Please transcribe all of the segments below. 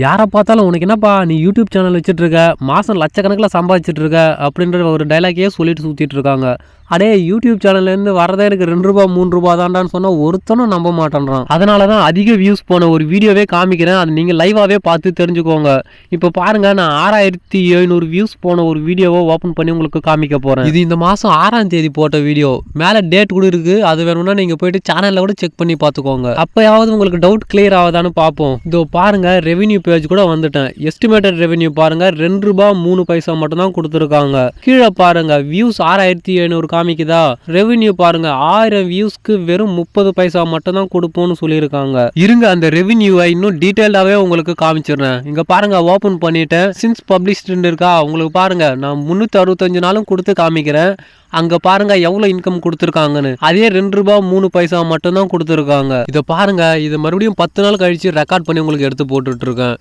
யாரை பார்த்தாலும் உனக்கு என்னப்பா நீ யூடியூப் சேனல் வச்சுட்ருக்க மாதம் லட்சக்கணக்கில் சம்பாதிச்சிட்ருக்க அப்படின்ற ஒரு டைலாக்கே சொல்லிட்டு சுற்றிட்டு இருக்காங்க. அடே யூடியூப் சேனல்லேருந்து வரதே எனக்கு ரெண்டு ரூபா மூணு ரூபா தான்டான்னு சொன்னால் ஒருத்தனும் நம்ப மாட்டேன்றான். அதனால தான் அதிக வியூஸ் போன ஒரு வீடியோவே காமிக்கிறேன். அது நீங்கள் லைவாகவே பார்த்து தெரிஞ்சுக்கோங்க. இப்போ பாருங்கள் நான் ஆறாயிரத்தி எழுநூறு வியூஸ் போன ஒரு வீடியோவை ஓப்பன் பண்ணி உங்களுக்கு காமிக்க போகிறேன் இது இந்த மாதம் ஆறாம் தேதி போட்ட வீடியோ. மேலே டேட் கூட இருக்குது அது வேணும்னா நீங்கள் போயிட்டு சேனலில் கூட செக் பண்ணி பார்த்துக்கோங்க. அப்போயாவது உங்களுக்கு டவுட் கிளியர் ஆகுதான்னு பார்ப்போம். இதோ பாருங்கள் ரெவென்யூ பேஜ் கூட வந்துட்டேன். எஸ்டிமேட்டட் ரெவென்யூ பாருங்கள் ரெண்டு ரூபா மூணு பைசா மட்டும் தான் கொடுத்துருக்காங்க. கீழே பாருங்கள் வியூஸ் ஆறாயிரத்தி எழுநூறு காமிக்குதா? ரெவென்யூ பாருங்க ஆயிரம் வியூஸ்க்கு வெறும் முப்பது பைசா மட்டும் தான் கொடுப்போம்னு சொல்லியிருக்காங்க. இருங்க அந்த ரெவென்யூவை இன்னும் டீட்டெயிலாகவே உங்களுக்கு காமிச்சிடுறேன். இங்கே பாருங்க ஓப்பன் பண்ணிட்டேன். சின்ஸ் பப்ளிஷ்டு இருக்கா உங்களுக்கு பாருங்க நான் முந்நூற்றி அறுபத்தஞ்சு நாளும் கொடுத்து காமிக்கிறேன். அங்க பாருங்க எவ்வளவு இன்கம் கொடுத்துருக்காங்கன்னு. அதே ரெண்டு ரூபா மூணு பைசா மட்டும் தான் கொடுத்துருக்காங்க. இதை பாருங்க இதை மறுபடியும் பத்து நாள் கழிச்சு ரெக்கார்ட் பண்ணி உங்களுக்கு எடுத்து போட்டுட்டு இருக்கேன்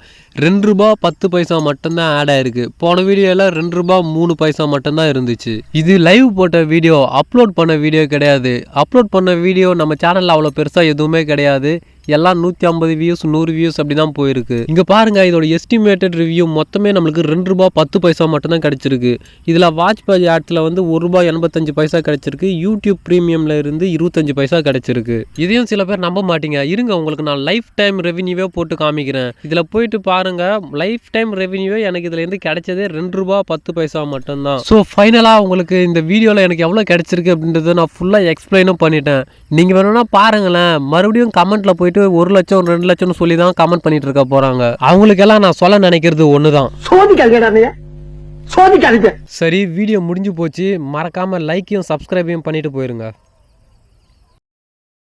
ரெண்டு ரூபா பத்து பைசா மட்டும்தான் ஆட் ஆயிருக்கு. போன வீடியோல ரெண்டு ரூபா மூணு பைசா மட்டும்தான் இருந்துச்சு. இது லைவ் போட்ட வீடியோ அப்லோட் பண்ண வீடியோ கிடையாது. அப்லோட் பண்ண வீடியோ நம்ம சேனலில் அவ்வளோ பெருசாக எதுவுமே கிடையாது. எல்லாம் நூற்றி ஐம்பது வியூஸ் நூறு வியூஸ் அப்படி தான் போயிருக்கு. இங்கே பாருங்க இதோட எஸ்டிமேட்டட் ரிவ்யூ மொத்தமே நம்மளுக்கு ரெண்டு ரூபா பத்து பைசா மட்டும்தான் கிடச்சிருக்கு. இதில் வாட்ச் பேஜ் ஆட்ஸில் வந்து ஒரு ரூபா எண்பத்தஞ்சு பைசா கிடச்சிருக்கு. யூடியூப் ப்ரீமியமில் இருந்து இருபத்தஞ்சு பைசா கிடச்சிருக்கு. இதையும் சில பேர் நம்ப மாட்டீங்க. இருங்க உங்களுக்கு நான் லைஃப் டைம் ரெவன்யூவே போட்டு காமிக்கிறேன். இதில் போயிட்டு பாருங்க லைஃப் டைம் ரெவன்யூவே எனக்கு இதுலேருந்து கிடைச்சதே ரெண்டு ரூபா பத்து பைசா மட்டும்தான். ஸோ ஃபைனலாக உங்களுக்கு இந்த வீடியோவில் எனக்கு எவ்வளோ கிடச்சிருக்கு அப்படின்றத நான் ஃபுல்லாக எக்ஸ்பிளைனும் பண்ணிட்டேன். நீங்கள் வேணும்னா பாருங்களேன். மறுபடியும் கமெண்ட்டில் போய் போயிட்டு ஒரு லட்சம் ரெண்டு லட்சம்னு சொல்லி தான் கமெண்ட் பண்ணிட்டு இருக்க போகிறாங்க அவங்களுக்கெல்லாம் நான் சொல்ல நினைக்கிறது ஒன்று தான் சோதிக்காதீங்கடா நீ சோதிக்காதீங்க. சரி வீடியோ முடிஞ்சு போச்சு. மறக்காமல் லைக்கையும் சப்ஸ்கிரைபையும் பண்ணிட்டு போயிருங்க.